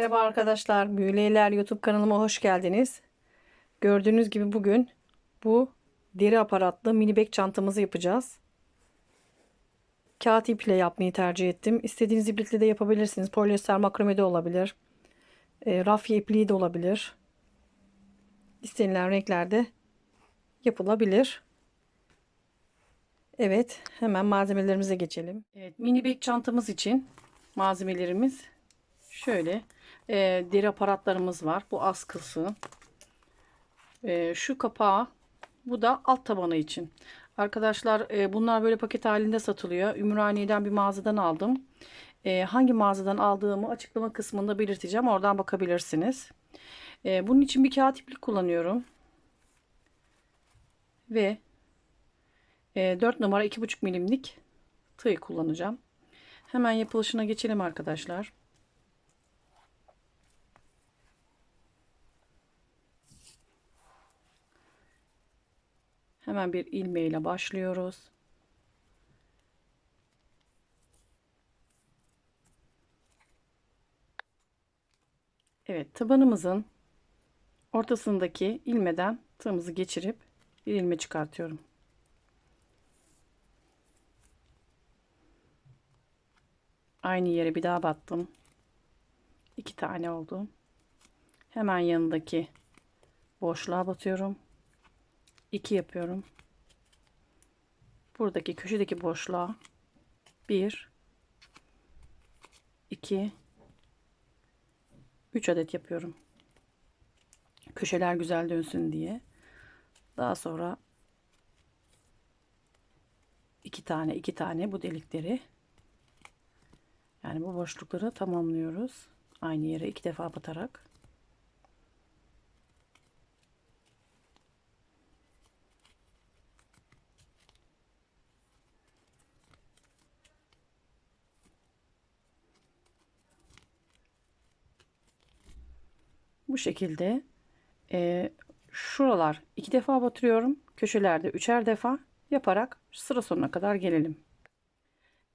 Merhaba arkadaşlar, Büyüleyler YouTube kanalıma hoş geldiniz. Gördüğünüz gibi bugün bu deri aparatlı mini bag çantamızı yapacağız. Kağıt iple yapmayı tercih ettim. İstediğiniz iple de yapabilirsiniz. Polyester makrame de olabilir. E, rafya ipliği de olabilir. İstenilen renklerde yapılabilir. Evet, hemen malzemelerimize geçelim. Evet, mini bag çantamız için malzemelerimiz Şöyle e, deri aparatlarımız var. Bu askısı. E, şu kapağı. Bu da alt tabanı için. Arkadaşlar e, bunlar böyle paket halinde satılıyor. Ümraniye'den bir mağazadan aldım. E, hangi mağazadan aldığımı açıklama kısmında belirteceğim. Oradan bakabilirsiniz. E, bunun için bir kağıt iplik kullanıyorum. Ve e, 4 numara 2,5 milimlik tığ kullanacağım. Hemen yapılışına geçelim arkadaşlar. Hemen bir ilmeğiyle başlıyoruz. Evet tabanımızın ortasındaki ilmeden tığımızı geçirip bir ilme çıkartıyorum. Aynı yere bir daha battım. İki tane oldu. Hemen yanındaki boşluğa batıyorum. 2 yapıyorum. Buradaki köşedeki boşluğa 1 2 3 adet yapıyorum. Köşeler güzel dönsün diye. Daha sonra iki tane iki tane bu delikleri yani bu boşlukları tamamlıyoruz. Aynı yere iki defa batarak. Şekilde e, şuralar iki defa batırıyorum. Köşelerde üçer defa yaparak sıra sonuna kadar gelelim.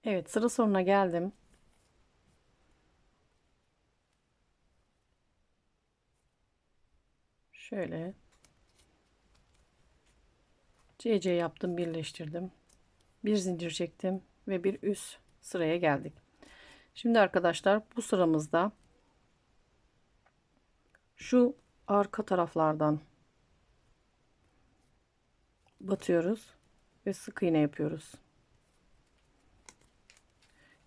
Evet sıra sonuna geldim. Şöyle CC yaptım birleştirdim. Bir zincir çektim ve bir üst sıraya geldik. Şimdi arkadaşlar bu sıramızda şu arka taraflardan batıyoruz ve sık iğne yapıyoruz.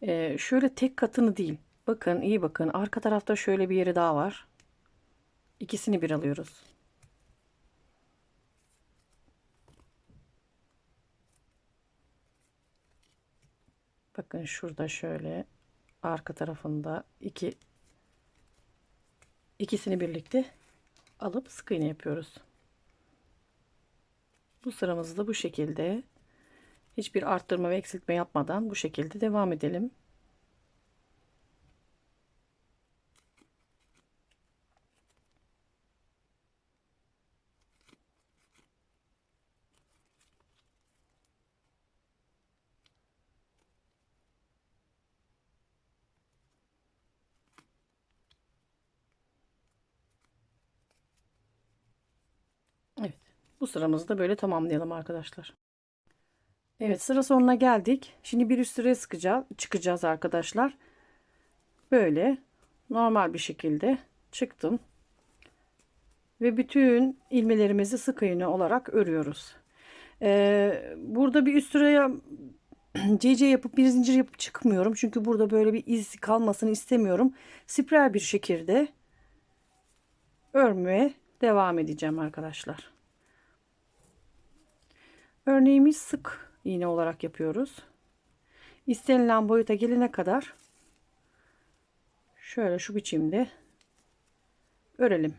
Ee, şöyle tek katını değil. Bakın iyi bakın. Arka tarafta şöyle bir yeri daha var. İkisini bir alıyoruz. Bakın şurada şöyle arka tarafında iki ikisini birlikte alıp sık iğne yapıyoruz. Bu sıramızı da bu şekilde hiçbir arttırma ve eksiltme yapmadan bu şekilde devam edelim. Evet. Bu sıramızı da böyle tamamlayalım arkadaşlar. Evet sıra sonuna geldik. Şimdi bir üst sıraya sıkacağız, çıkacağız arkadaşlar. Böyle normal bir şekilde çıktım. Ve bütün ilmelerimizi sık iğne olarak örüyoruz. Ee, burada bir üst sıraya CC yapıp bir zincir yapıp çıkmıyorum. Çünkü burada böyle bir iz kalmasını istemiyorum. Spiral bir şekilde örmeye devam edeceğim arkadaşlar. Örneğimiz sık iğne olarak yapıyoruz. İstenilen boyuta gelene kadar şöyle şu biçimde örelim.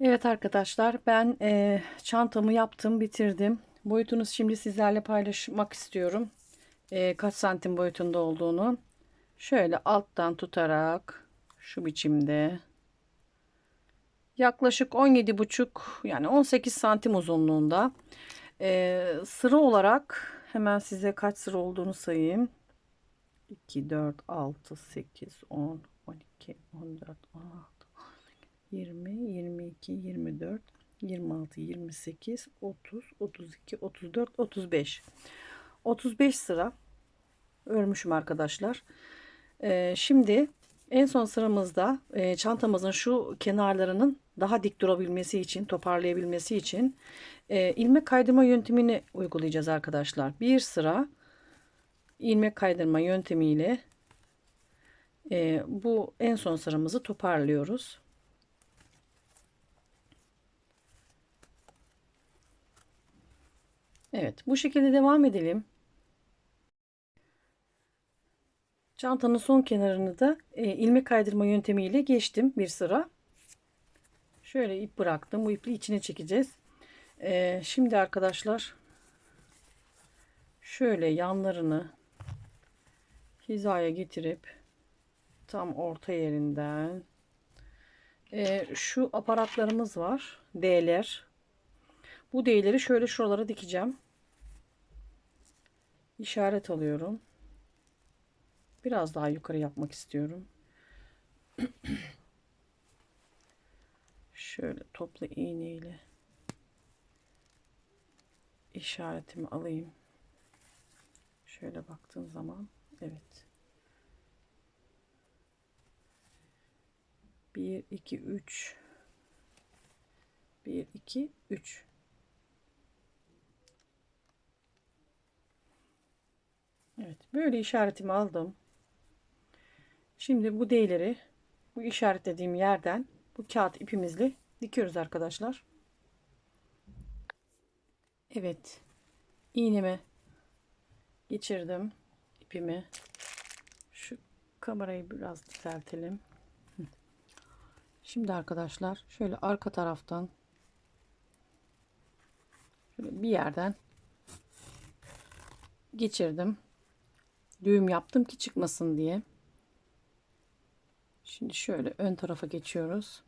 Evet arkadaşlar ben e, çantamı yaptım bitirdim. Boyutunu şimdi sizlerle paylaşmak istiyorum. E, kaç santim boyutunda olduğunu. Şöyle alttan tutarak şu biçimde yaklaşık 17,5 yani 18 santim uzunluğunda. Ee, sıra olarak hemen size kaç sıra olduğunu sayayım. 2, 4, 6, 8, 10, 12, 14, 16, 20, 22, 24, 26, 28, 30, 32, 34, 35. 35 sıra örmüşüm arkadaşlar. Ee, şimdi en son sıramızda e, çantamızın şu kenarlarının daha dik durabilmesi için, toparlayabilmesi için e, ilmek kaydırma yöntemini uygulayacağız arkadaşlar. Bir sıra ilmek kaydırma yöntemiyle e, bu en son sıramızı toparlıyoruz. Evet, bu şekilde devam edelim. Çantanın son kenarını da e, ilmek kaydırma yöntemiyle geçtim bir sıra. Şöyle ip bıraktım. Bu ipi içine çekeceğiz. E, şimdi arkadaşlar şöyle yanlarını hizaya getirip tam orta yerinden e, şu aparatlarımız var. D'ler. Bu D'leri şöyle şuralara dikeceğim. İşaret alıyorum. Biraz daha yukarı yapmak istiyorum. Şöyle topla iğneyle işaretimi alayım. Şöyle baktığım zaman evet. 1 2 3 1 2 3 Evet, böyle işaretimi aldım. Şimdi bu D'leri bu işaretlediğim yerden bu kağıt ipimizle dikiyoruz arkadaşlar. Evet. iğnemi geçirdim ipimi. Şu kamerayı biraz düzeltelim. Şimdi arkadaşlar şöyle arka taraftan şöyle bir yerden geçirdim. Düğüm yaptım ki çıkmasın diye. Şimdi şöyle ön tarafa geçiyoruz.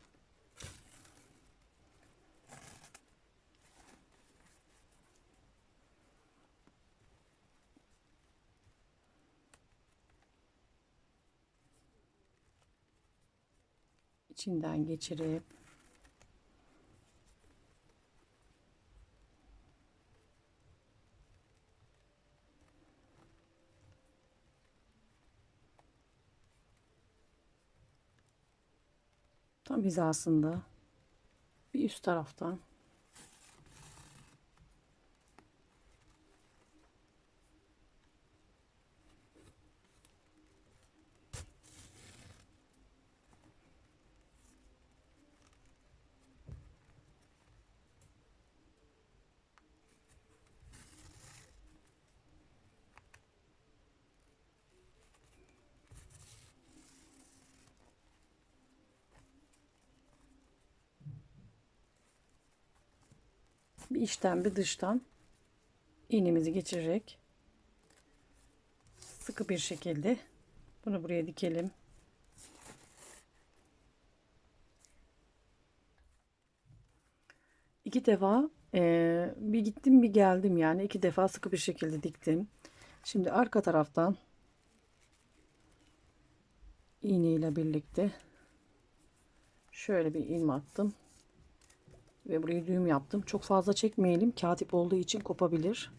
içinden geçirip tam hizasında bir üst taraftan bir içten bir dıştan iğnemizi geçirerek sıkı bir şekilde bunu buraya dikelim. İki defa e, bir gittim bir geldim yani iki defa sıkı bir şekilde diktim. Şimdi arka taraftan iğne ile birlikte şöyle bir ilme attım ve buraya düğüm yaptım. Çok fazla çekmeyelim. Kağıt ip olduğu için kopabilir.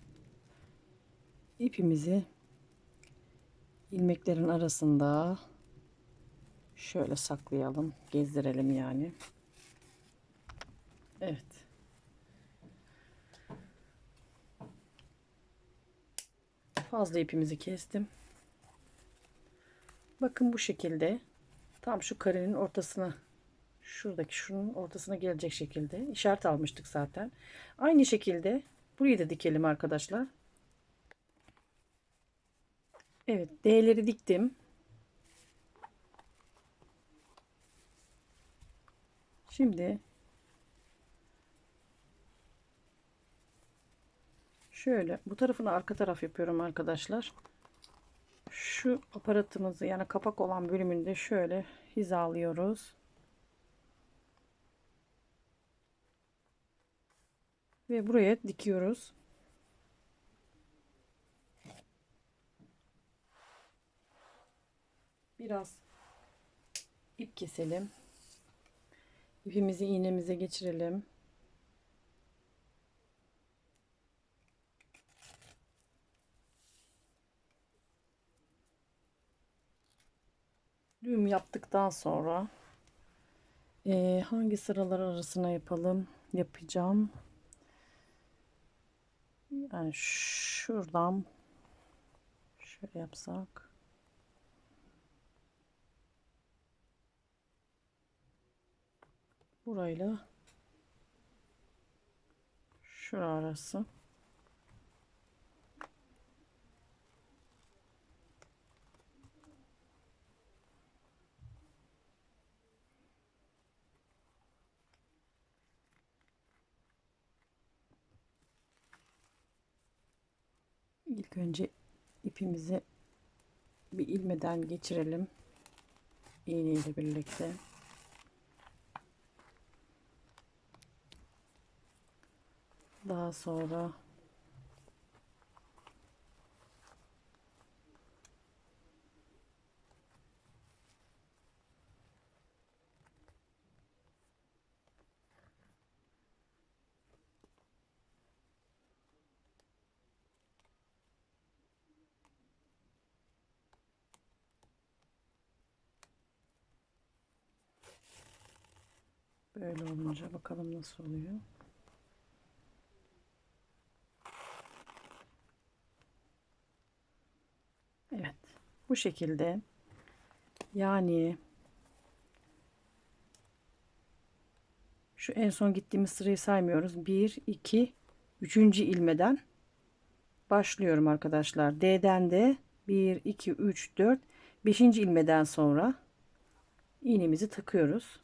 İpimizi ilmeklerin arasında şöyle saklayalım. Gezdirelim yani. Evet. Fazla ipimizi kestim. Bakın bu şekilde tam şu karenin ortasına şuradaki şunun ortasına gelecek şekilde işaret almıştık zaten. Aynı şekilde burayı da dikelim arkadaşlar. Evet D'leri diktim. Şimdi şöyle bu tarafını arka taraf yapıyorum arkadaşlar. Şu aparatımızı yani kapak olan bölümünde şöyle hizalıyoruz. Ve buraya dikiyoruz. Biraz ip keselim. İpimizi iğnemize geçirelim. Düğüm yaptıktan sonra eee, hangi sıralar arasına yapalım yapacağım. Yani şuradan şöyle yapsak. Burayla şura arası. İlk önce ipimizi bir ilmeden geçirelim. İğne ile birlikte. Daha sonra böyle olunca bakalım nasıl oluyor. Evet. Bu şekilde yani şu en son gittiğimiz sırayı saymıyoruz. 1 2 3. ilmeden başlıyorum arkadaşlar. D'den de 1 2 3 4 5. ilmeden sonra iğnemizi takıyoruz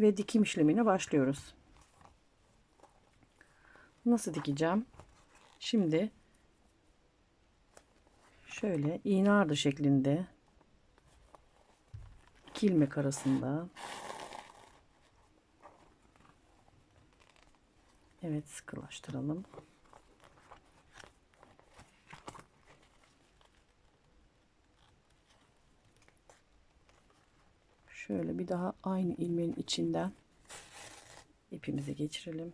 ve dikim işlemine başlıyoruz. Nasıl dikeceğim? Şimdi şöyle iğne ardı şeklinde iki ilmek arasında Evet sıkılaştıralım. Şöyle bir daha aynı ilmeğin içinden ipimizi geçirelim.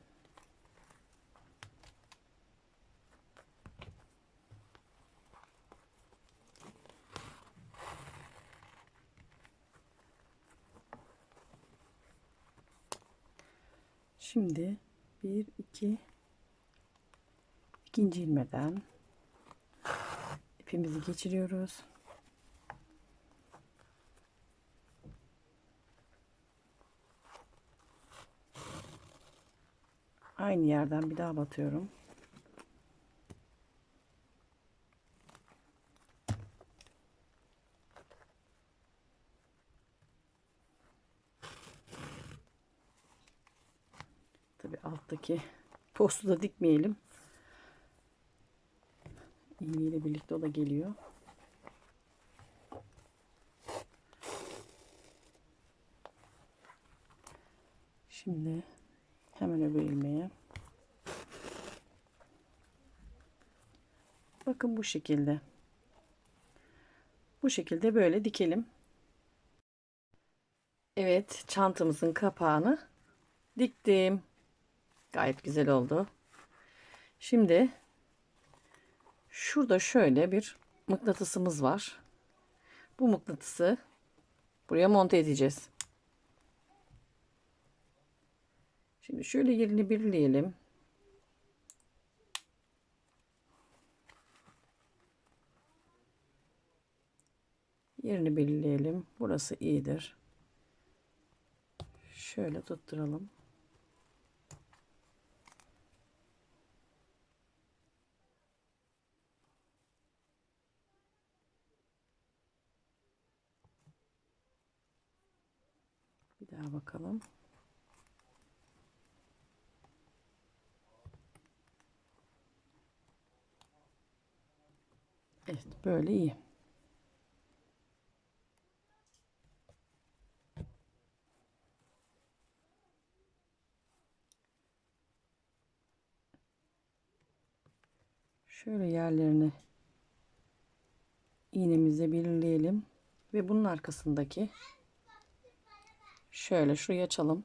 Şimdi bir iki ikinci ilmeden ipimizi geçiriyoruz. Aynı yerden bir daha batıyorum. Tabi alttaki postu da dikmeyelim. İğneyle birlikte o da geliyor. Şimdi hemen öbür ilmeğe. Bakın bu şekilde. Bu şekilde böyle dikelim. Evet, çantamızın kapağını diktim. Gayet güzel oldu. Şimdi şurada şöyle bir mıknatısımız var. Bu mıknatısı buraya monte edeceğiz. Şimdi şöyle yerini birleyelim. Yerini belirleyelim. Burası iyidir. Şöyle tutturalım. Bir daha bakalım. Evet böyle iyi. Şöyle yerlerini iğnemizle belirleyelim ve bunun arkasındaki şöyle şurayı açalım.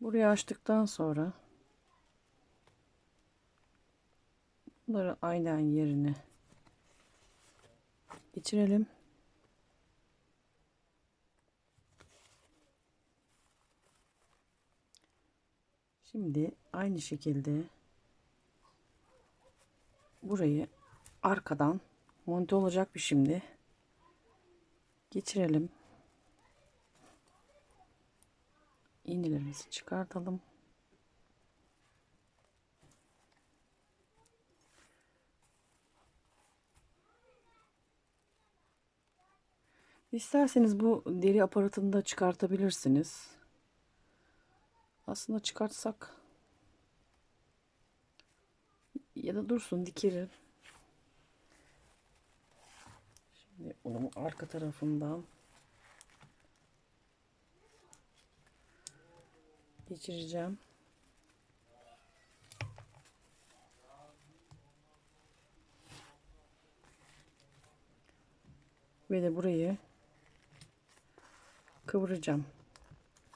Burayı açtıktan sonra bunları aynen yerine geçirelim. Şimdi aynı şekilde burayı arkadan monte olacak bir şimdi geçirelim. İğnelerimizi çıkartalım. İsterseniz bu deri aparatını da çıkartabilirsiniz. Aslında çıkartsak ya da dursun dikerim. Şimdi onun arka tarafından geçireceğim. Ve de burayı kıvıracağım.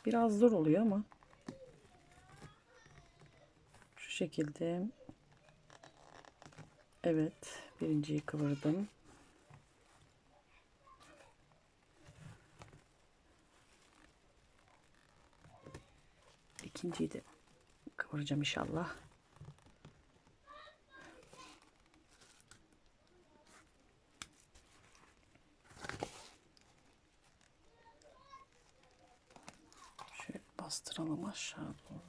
Biraz zor oluyor ama şu şekilde evet birinciyi kıvırdım. İkinciyi de kıvıracağım inşallah. Şöyle bastıralım aşağı doğru.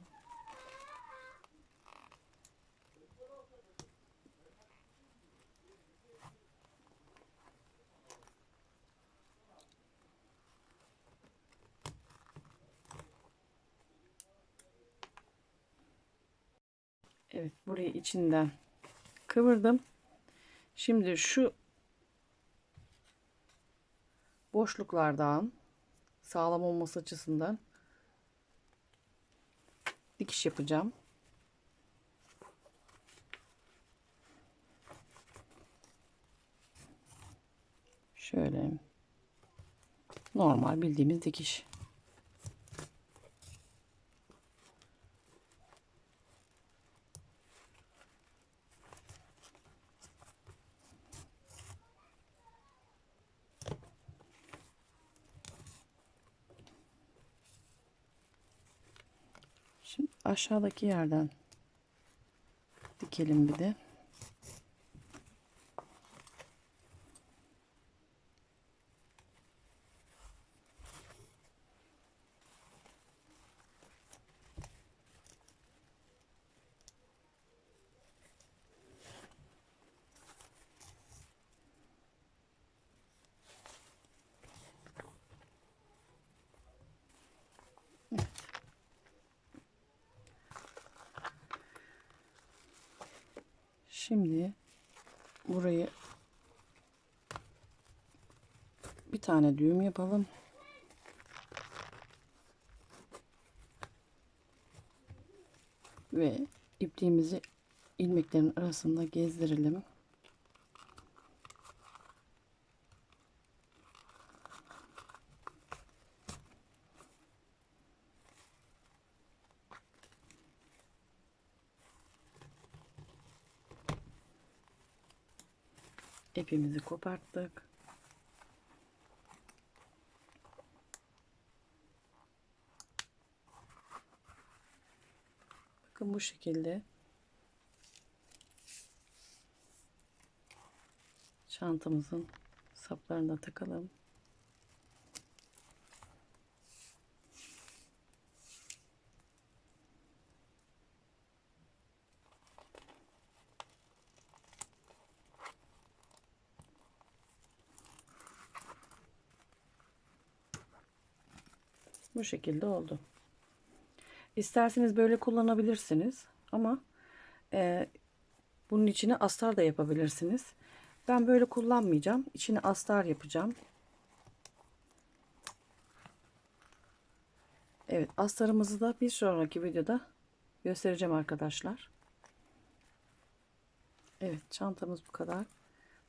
Evet burayı içinden kıvırdım. Şimdi şu boşluklardan sağlam olması açısından dikiş yapacağım. Şöyle normal bildiğimiz dikiş. Şimdi aşağıdaki yerden dikelim bir de. Şimdi burayı bir tane düğüm yapalım. Ve ipliğimizi ilmeklerin arasında gezdirelim. İpimizi koparttık. Bakın bu şekilde çantamızın saplarına takalım. Bu şekilde oldu. İsterseniz böyle kullanabilirsiniz ama e, bunun içine astar da yapabilirsiniz. Ben böyle kullanmayacağım. İçine astar yapacağım. Evet astarımızı da bir sonraki videoda göstereceğim arkadaşlar. Evet çantamız bu kadar.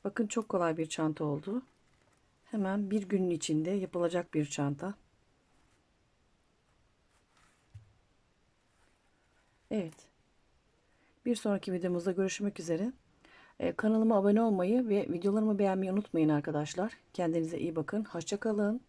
Bakın çok kolay bir çanta oldu. Hemen bir günün içinde yapılacak bir çanta. Evet. Bir sonraki videomuzda görüşmek üzere. Ee, kanalıma abone olmayı ve videolarımı beğenmeyi unutmayın arkadaşlar. Kendinize iyi bakın. Hoşça kalın.